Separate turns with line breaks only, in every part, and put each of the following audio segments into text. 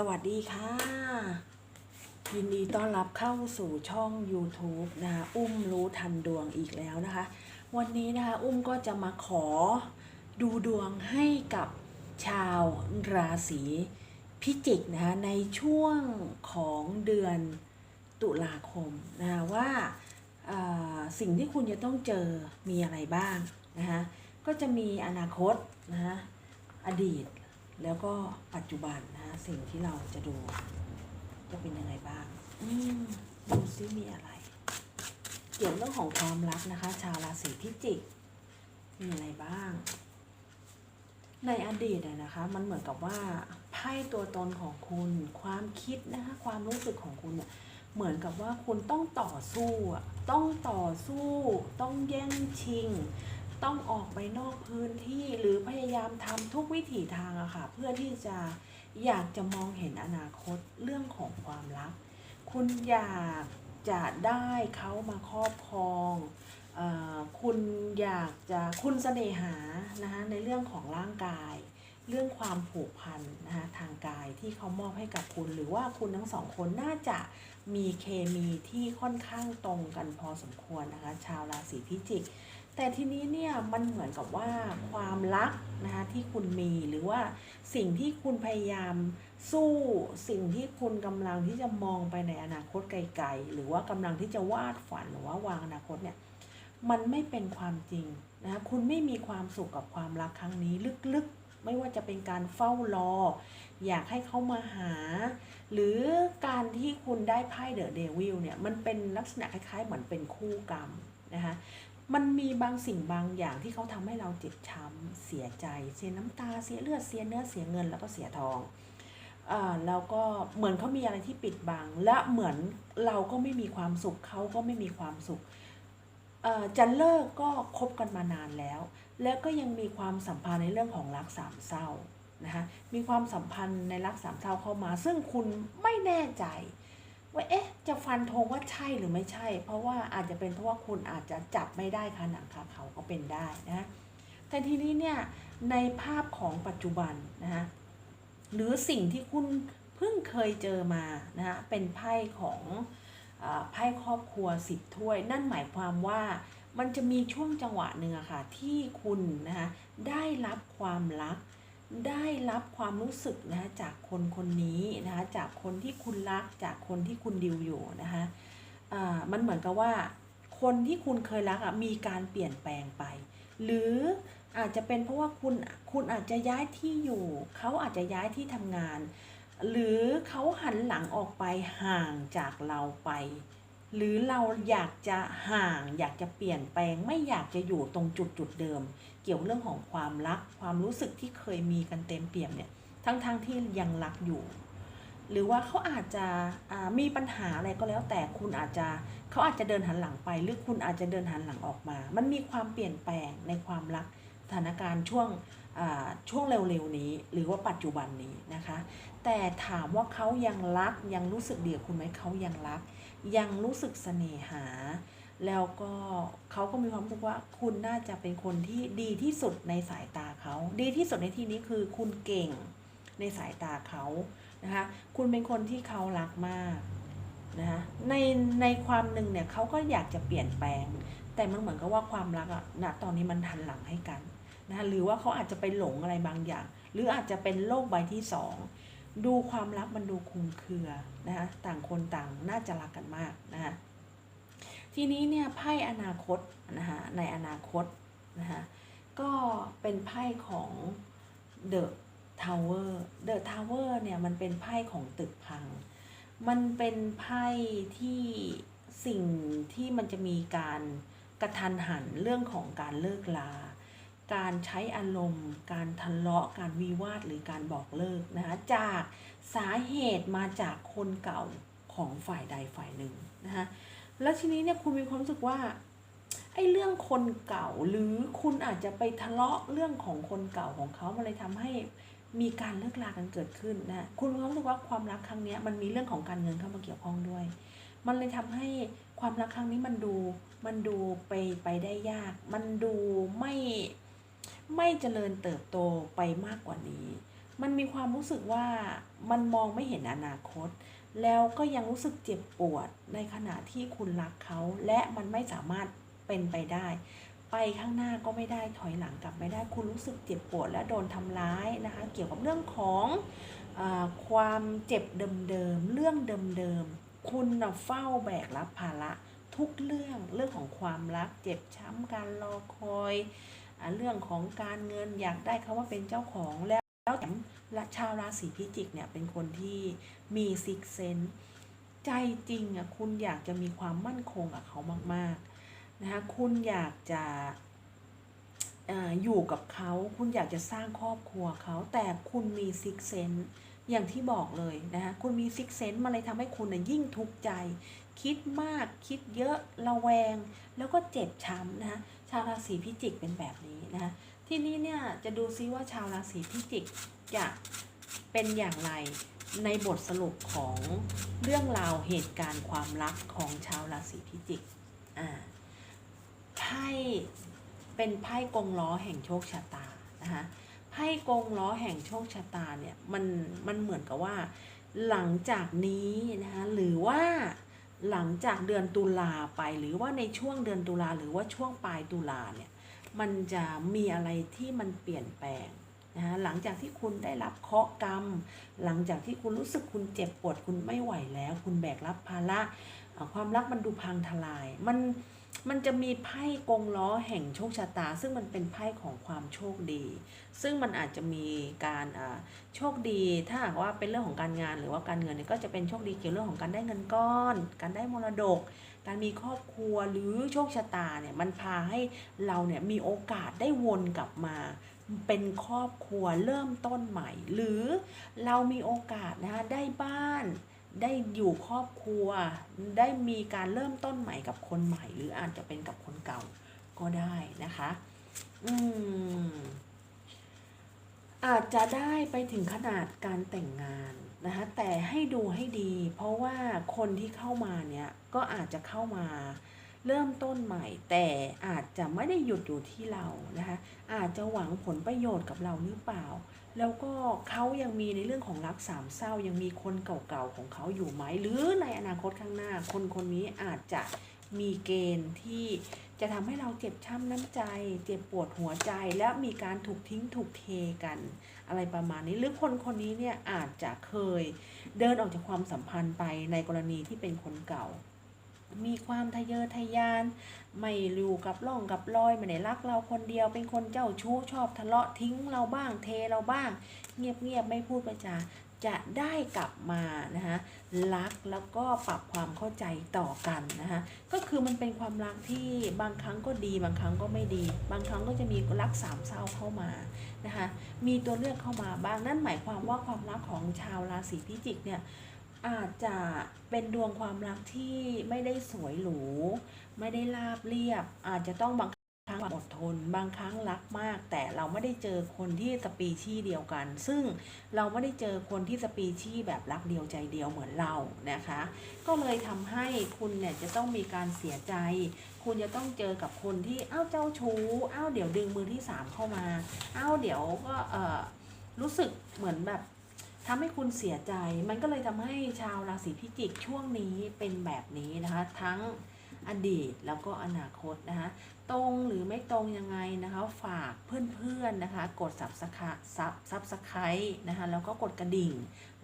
สวัสดีค่ะ ยินดีต้อนรับเข้าสู่ช่อง YouTube นะคะอุ้มรู้ทันดวงอีกแล้วนะคะ วันนี้นะคะ อุ้มก็จะมาขอดูดวงให้กับชาวราศีพิจิกนะคะในช่วงของเดือนตุลาคมนะคะว่าาสิ่งที่คุณจะต้องเจอมีอะไรบ้างนะคะก็จะมีอนาคตนะคะอดีตแล้วก็ปัจจุบันน สิ่งที่เราจะดู จะเป็นยังไงบ้าง อืมดูซิมีอะไร เกี่ยวเรื่องของความรักนะคะ ชาวราศีพิจิก มีอะไรบ้าง ในอดีตนะคะ มันเหมือนกับว่าไพ่ตัวตนของคุณ ความคิดนะคะ ความรู้สึกของคุณเนี่ยเหมือนกับว่าคุณต้องต่อสู้ต้องต่อสู้ ต้องแย่งชิง ต้องออกไปนอกพื้นที่หรือพยายามทำทุกวิถีทางอะค่ะ เพื่อที่จะ อยากจะมองเห็นอนาคตเรื่องของความรัก คุณอยากจะได้เขามาครอบครองอคุณอยากจะคุณเสน่หานะคะในเรื่องของร่างกาย เรื่องความผูกพันนะคะทางกายที่เขามอบให้กับคุณ หรือว่าคุณทั้งสองคนน่าจะมีเคมีที่ค่อนข้างตรงกันพอสมควรนะคะชาวราศีพิจิก แต่ทีนี้เนี่ยมันเหมือนกับว่าความรักนะคะที่คุณมีหรือว่าสิ่งที่คุณพยายามสู้สิ่งที่คุณกำลังที่จะมองไปในอนาคตไกลๆ หรือว่ากำลังที่จะวาดฝันหรือว่าวางอนาคตเนี่ยมันไม่เป็นความจริงนะคะคุณไม่มีความสุขกับความรักครั้งนี้ลึกๆ ไม่ว่าจะเป็นการเฝ้ารอ อยากให้เขามาหา หรือการที่คุณได้ไพ่เดอะเดวิลเนี่ยมันเป็นลักษณะคล้ายๆ เหมือนเป็นคู่กรรมนะคะ มันมีบางสิ่งบางอย่างที่เขาทำให้เราเจ็บช้ำเสียใจ เสียน้ำตาเสียเลือดเสียเนื้อเสียเงินแล้วก็เสียทองอ่าแล้วก็เหมือนเขามีอะไรที่ปิดบัง และเหมือนเราก็ไม่มีความสุขเขาก็ไม่มีความสุขเอ่อจะเลิกก็คบกันมานานแล้ว แล้วก็ยังมีความสัมพันธ์ในเรื่องของรักสามเศร้านะคะมีความสัมพันธ์ในรักสามเศร้าเข้ามา ซึ่งคุณไม่แน่ใจ ว่าเอ๊ะ จะฟันธงว่าใช่หรือไม่ใช่ เพราะว่าอาจจะเป็นเพราะว่าคุณอาจจะจับไม่ได้คาหนังคาเขาก็เป็นได้นะแต่ทีนี้เนี่ยในภาพของปัจจุบันนะคะหรือสิ่งที่คุณเพิ่งเคยเจอมานะคะเป็นไพ่ของไพ่ครอบครัวสิบถ้วย นั่นหมายความว่ามันจะมีช่วงจังหวะหนึ่งอะค่ะที่คุณนะคะได้รับความรัก ได้รับความรู้สึกนะคะจากคนคนนี้นะคะจากคนที่คุณรักจากคนที่คุณดิวอยู่นะคะอ่ามันเหมือนกับว่า คนที่คุณเคยรักอะมีการเปลี่ยนแปลงไป หรืออาจจะเป็นเพราะว่าคุณคุณอาจจะย้ายที่อยู่ เขาอาจจะย้ายที่ทำงาน หรือเขาหันหลังออกไปห่างจากเราไป หรือเราอยากจะห่าง อยากจะเปลี่ยนแปลง ไม่อยากจะอยู่ตรงจุดจุดเดิม เกี่ยวเรื่องของความรัก ความรู้สึกที่เคยมีกันเต็มเปี่ยมเนี่ยทั้งๆทที่ยังรักอยู่ หรือว่าเขาอาจจะมีปัญหาอะไรก็แล้ว แต่คุณอาจจะเขาอาจจะเดินหันหลังไป หรือคุณอาจจะเดินหันหลังออกมา มันมีความเปลี่ยนแปลงในความรักสถานการณ์ช่วง ช่วงเร็วๆนี้ หรือว่าปัจจุบันนี้นะคะ แต่ถามว่าเขายังรักยังรู้สึกเดียวคุณไหมเขายังรัก ยังรู้สึกเสน่หา แล้วก็เขาก็มีความรู้สึกว่าคุณน่าจะเป็นคนที่ดีที่สุดในสายตาเขาดีที่สุดในที่นี้คือคุณเก่งในสายตาเขานะคะคุณเป็นคนที่เขารักมากนะคะในในความหนึ่งเนี่ยเขาก็อยากจะเปลี่ยนแปลง แต่มันเหมือนกับว่าความรักอะณตอนนี้มันหันหลังให้กัน นะหรือว่าเขาอาจจะไปหลงอะไรบางอย่าง หรืออาจจะเป็นโลกใบที่สองดูความรักมันดูคุมเครือนะคะต่างคนต่างน่าจะรักกันมากนะคะทีนี้เนี่ยไพ่อนาคตนะคะในอนาคตนะคะก็เป็นไพ่ของ The Tower The Tower เนี่ยมันเป็นไพ่ของตึกพัง มันเป็นไพ่ที่สิ่งที่มันจะมีการกระทันหันเรื่องของการเลิกลา การใช้อารมณ์ การทะเลาะ การวิวาทหรือการบอกเลิกนะคะจากสาเหตุมาจากคนเก่าของฝ่ายใดฝ่ายหนึ่งนะคะแล้วทีนี้เนี่ยคุณมีความรู้สึกว่าไอ้เรื่องคนเก่าหรือคุณอาจจะไปทะเลาะเรื่องของคนเก่าของเขามันเลยทำให้มีการเลิกลากันเกิดขึ้นนะคุณมีความรู้สึกว่าความรักครั้งนี้มันมีเรื่องของการเงินเข้ามาเกี่ยวข้องด้วย มันเลยทำให้ความรักครั้งนี้มันดูมันดูไปไปได้ยาก มันดูไม่ ไม่เจริญเติบโตไปมากกว่านี้ มันมีความรู้สึกว่ามันมองไม่เห็นอนาคต แล้วก็ยังรู้สึกเจ็บปวดในขณะที่คุณรักเขา และมันไม่สามารถเป็นไปได้ ไปข้างหน้าก็ไม่ได้ถอยหลังกลับไม่ได้ คุณรู้สึกเจ็บปวดและโดนทำร้ายนะคะ เกี่ยวกับเรื่องของอความเจ็บเดิมๆเรื่องเดิมๆคุณน่ะเฝ้าแบกรับภาระทุกเรื่องเรื่องของความรักเจ็บช้ำการรอคอย เรื่องของการเงินอยากได้เขาว่าเป็นเจ้าของแล้วแล้วแถมชาวราศีพิจิกเนี่ยเป็นคนที่มีซิกเซนใจจริงอะคุณอยากจะมีความมั่นคงกับเขามากๆนะคะคุณอยากจะออยู่กับเขาคุณอยากจะสร้างครอบครัวเขาแต่คุณมีซิกเซนอย่างที่บอกเลยนะคะคุณมีซิกเซนมันเลยทำให้คุณน่ะยิ่งทุกข์ใจ คิดมากคิดเยอะระแวง แล้วก็เจ็บช้ำนะคะ ชาวราศีพิจิกเป็นแบบนี้นะคะที่นี้เนี่ยจะดูซิว่าชาวราศีพิจิกจะเป็นอย่างไรในบทสรุปของเรื่องราวเหตุการณ์ความรักของชาวราศีพิจิกอ่าไพ่เป็นไพ่กงล้อแห่งโชคชะตานะคะไพ่กงล้อแห่งโชคชะตาเนี่ยมันมันเหมือนกับว่าหลังจากนี้นะคะหรือว่า หลังจากเดือนตุลาไปหรือว่าในช่วงเดือนตุลาหรือว่าช่วงปลายตุลาเนี่ยมันจะมีอะไรที่มันเปลี่ยนแปลงนะคะหลังจากที่คุณได้รับเคาะกรรม หลังจากที่คุณรู้สึกคุณเจ็บปวดคุณไม่ไหวแล้ว คุณแบกรับภาระความรักมันดูพังทลาย มัน มันจะมีไพ่กงล้อแห่งโชคชะตา ซึ่งมันเป็นไพ่ของความโชคดี ซึ่งมันอาจจะมีการอ่าโชคดี ถ้าหากว่าเป็นเรื่องของการงานหรือว่าการเงินเนี่ยก็จะเป็นโชคดีเกี่ยวเรื่องของการได้เงินก้อน การได้มรดก การมีครอบครัวหรือโชคชะตาเนี่ยมันพาให้เราเนี่ยมีโอกาสได้วนกลับมาเป็นครอบครัวเริ่มต้นใหม่ หรือเรามีโอกาสนะคะได้บ้าน ได้อยู่ครอบครัว ได้มีการเริ่มต้นใหม่กับคนใหม่ หรืออาจจะเป็นกับคนเก่าก็ได้นะคะ อืม อาจจะได้ไปถึงขนาดการแต่งงานนะคะ แต่ให้ดูให้ดี เพราะว่าคนที่เข้ามาเนี่ยก็อาจจะเข้ามาเริ่มต้นใหม่ แต่อาจจะไม่ได้หยุดอยู่ที่เรานะคะ อาจจะหวังผลประโยชน์กับเราหรือเปล่า แล้วก็เขายังมีในเรื่องของรักสามเศร้ายังมีคนเก่าๆของเขาอยู่ไหม หรือในอนาคตข้างหน้า คนคนนี้อาจจะมีเกณฑ์ที่จะทำให้เราเจ็บช้ำน้ำใจ เจ็บปวดหัวใจ และมีการถูกทิ้งถูกเทกัน อะไรประมาณนี้ หรือคนคนนี้เนี่ยอาจจะเคยเดินออกจากความสัมพันธ์ไปในกรณีที่เป็นคนเก่า มีความทะเยอทะยาน ไม่อยู่กับร่องกับรอยไม่ได้รักเราคนเดียวเป็นคนเจ้าชู้ชอบทะเลาะทิ้งเราบ้างเทเราบ้างเงียบเงียบๆไม่พูดประจาจะได้กลับมานะคะรักแล้วก็ปรับความเข้าใจต่อกันนะคะก็คือมันเป็นความรักที่บางครั้งก็ดีบางครั้งก็ไม่ดี บางครั้งก็จะมีรักสามเศร้าเข้ามานะคะมีตัวเลือกเข้ามาบ้างนั่นหมายความว่าความรักของชาวราศีพิจิกเนี่ย อาจจะเป็นดวงความรักที่ไม่ได้สวยหรู ไม่ได้ราบเรียบ อาจจะต้องบางครั้งอดทน บางครั้งรักมาก แต่เราไม่ได้เจอคนที่สปีชีส์เดียวกัน ซึ่งเราไม่ได้เจอคนที่สปีชีส์แบบรักเดียวใจเดียวเหมือนเรานะคะ ก็เลยทำให้คุณเนี่ยจะต้องมีการเสียใจ คุณจะต้องเจอกับคนที่อ้าวเจ้าชู้อ้าวเดี๋ยวดึงมือที่สามเข้ามาอ้าวเดี๋ยวก็เออรู้สึกเหมือนแบบ ทำให้คุณเสียใจ มันก็เลยทำให้ชาวราศีพิจิกช่วงนี้เป็นแบบนี้นะคะ ทั้งอดีตแล้วก็อนาคตนะคะตรงหรือไม่ตรงยังไงนะคะ ฝากเพื่อนๆนะคะ กด subscribe ซับซับสไครต์นะคะ แล้วก็กดกระดิ่ง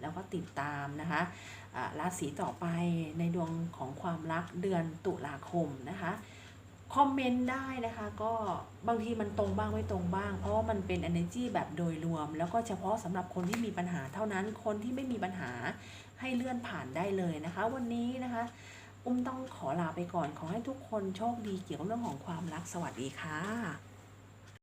แล้วก็ติดตามนะคะราศีต่อไปในดวงของความรักเดือนตุลาคมนะคะ คอมเมนต์ได้นะคะก็บางทีมันตรงบ้างไม่ตรงบ้าง เพราะว่ามันเป็น energy แบบโดยรวม แล้วก็เฉพาะสำหรับคนที่มีปัญหาเท่านั้นคนที่ไม่มีปัญหาให้เลื่อนผ่านได้เลยนะคะ วันนี้นะคะ อุ้มต้องขอลาไปก่อนขอให้ทุกคนโชคดีเกี่ยวกับเรื่องของความรักสวัสดีค่ะ